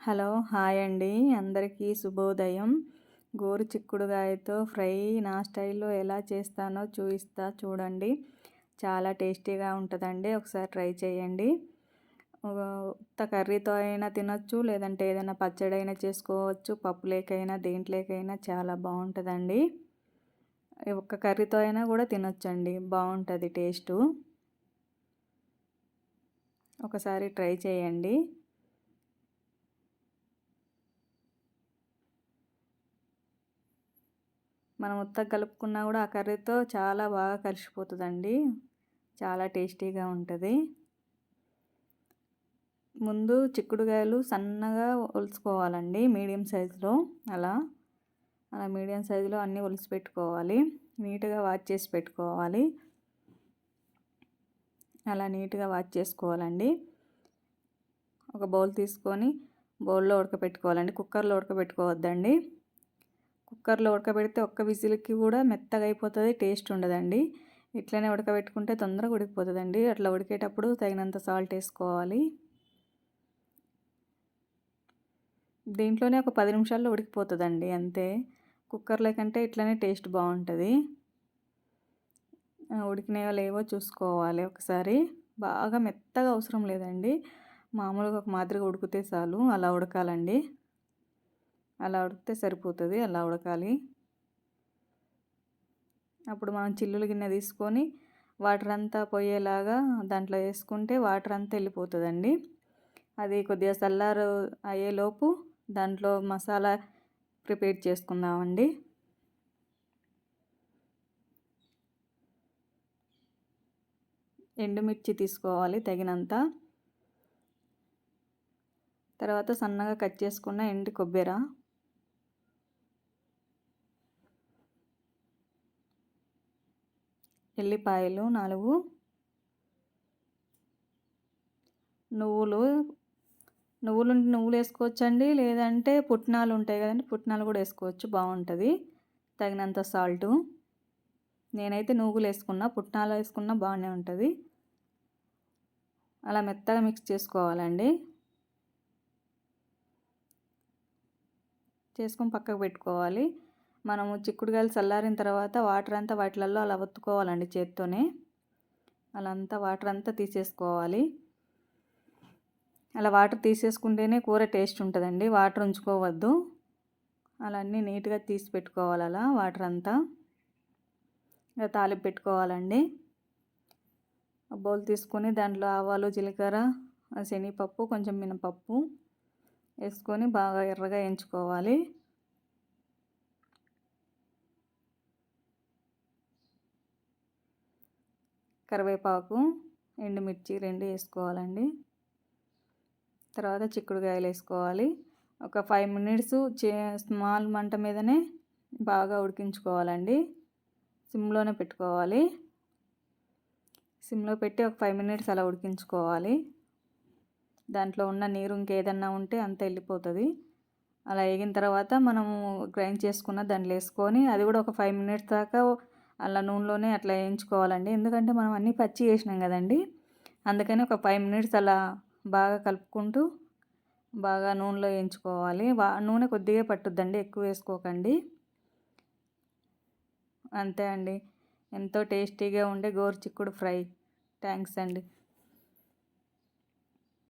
Hello hi అండి. అందరికీ శుభోదయం. గోరు చిక్కుడుగాయతో ఫ్రై నా స్టైల్లో ఎలా చేస్తానో చూపిస్తా చూడండి. చాలా టేస్టీగా ఉంటుందండి. ఒకసారి ట్రై చేయండి. ఉత్త కర్రీతో అయినా తినొచ్చు లేదంటే ఏదైనా పచ్చడి అయినా చేసుకోవచ్చు. పప్పులేకైనా దేంట్లోకైనా చాలా బాగుంటుందండి. ఒక్క కర్రీతో అయినా కూడా తినొచ్చండి. బాగుంటుంది టేస్టు. ఒకసారి ట్రై చేయండి. మనం ఉత్తగా కలుపుకున్నా కూడా ఆ కర్రీతో చాలా బాగా కలిసిపోతుందండి. చాలా టేస్టీగా ఉంటుంది. ముందు చిక్కుడుకాయలు సన్నగా ఒలుచుకోవాలండి మీడియం సైజులో. అలా అలా మీడియం సైజులో అన్నీ ఒలిచి పెట్టుకోవాలి. నీట్గా వాష్ చేసి పెట్టుకోవాలి. అలా నీట్గా వాష్ చేసుకోవాలండి. ఒక బౌల్ తీసుకొని బౌల్లో ఉడకపెట్టుకోవాలండి. కుక్కర్లో ఉడకబెట్టుకోవద్దండి కుక్కర్లో ఉడకబెడితే ఒక్క విజిల్కి కూడా మెత్తగా అయిపోతుంది టేస్ట్ ఉండదండి. ఇట్లనే ఉడకబెట్టుకుంటే తొందరగా ఉడికిపోతుందండి. అట్లా ఉడికేటప్పుడు తగినంత సాల్ట్ వేసుకోవాలి. దీంట్లోనే ఒక పది నిమిషాల్లో ఉడికిపోతుందండి అంతే. కుక్కర్లో కంటే ఇట్లనే టేస్ట్ బాగుంటుంది. ఉడికినాయో లేవో చూసుకోవాలి ఒకసారి. బాగా మెత్తగా అవసరం లేదండి. మామూలుగా ఒక మాదిరిగా ఉడికితే చాలు అలా ఉడకాలండి. అలా ఉడికితే సరిపోతుంది అలా ఉడకాలి. అప్పుడు మనం చిల్లులు గిన్నె తీసుకొని వాటర్ అంతా పోయేలాగా దాంట్లో వేసుకుంటే వాటర్ అంతా వెళ్ళిపోతుందండి. అది కొద్దిగా చల్లారు అయ్యేలోపు దాంట్లో మసాలా ప్రిపేర్ చేసుకుందామండి. ఎండుమిర్చి తీసుకోవాలి తగినంత. తర్వాత సన్నగా కట్ చేసుకున్న ఎండు కొబ్బరి. ఎల్లిపాయలు నాలుగు. నువ్వులు నువ్వులు నువ్వులు వేసుకోవచ్చండి. లేదంటే పుట్నాలు ఉంటాయి కదండి పుట్నాలు కూడా వేసుకోవచ్చు బాగుంటుంది. తగినంత సాల్టు. నేనైతే నువ్వులు వేసుకున్నా పుట్నాలు వేసుకున్నా బాగానే ఉంటుంది. అలా మెత్తగా మిక్స్ చేసుకోవాలండి. చేసుకొని పక్కకు పెట్టుకోవాలి. మనము చిక్కుడుకాయలు చల్లారిన తర్వాత వాటర్ అంతా వాటిలలో అలా ఒత్తుకోవాలండి చేత్తోనే. అలా అంతా వాటర్ అంతా తీసేసుకోవాలి. అలా వాటర్ తీసేసుకుంటేనే కూర టేస్ట్ ఉంటుందండి. వాటర్ ఉంచుకోవద్దు. అలా అన్నీ నీట్గా తీసి పెట్టుకోవాలి అలా వాటర్ అంతా. ఇక తాలింపు పెట్టుకోవాలండి. బౌల్ తీసుకొని దాంట్లో ఆవాలు జీలకర్ర శనగపప్పు కొంచెం మినపప్పు వేసుకొని బాగా ఎర్రగా వేయించుకోవాలి కరివేపాకు ఎండుమిర్చి రెండు వేసుకోవాలండి. తర్వాత చిక్కుడుకాయలు వేసుకోవాలి. ఒక ఫైవ్ మినిట్స్ చే స్మాల్ మంట మీదనే బాగా ఉడికించుకోవాలండి. సిమ్లోనే పెట్టుకోవాలి. సిమ్లో పెట్టి ఒక ఫైవ్ మినిట్స్ అలా ఉడికించుకోవాలి. దాంట్లో ఉన్న నీరు ఇంకేదన్నా ఉంటే అంత వెళ్ళిపోతుంది. అలా వేగిన తర్వాత మనము గ్రైండ్ చేసుకున్న దాంట్లో వేసుకొని అది కూడా ఒక ఫైవ్ మినిట్స్ దాకా అలా నూనెలోనే అట్లా వేయించుకోవాలండి. ఎందుకంటే మనం అన్నీ పచ్చి వేసినాం కదండి. అందుకని ఒక ఫైవ్ మినిట్స్ అలా బాగా కలుపుకుంటూ బాగా నూనెలో వేయించుకోవాలి. నూనె కొద్దిగా పట్టుద్దండి ఎక్కువ వేసుకోకండి. అంతే అండి. ఎంతో టేస్టీగా ఉండే గోరు చిక్కుడు ఫ్రై. థ్యాంక్స్ అండి.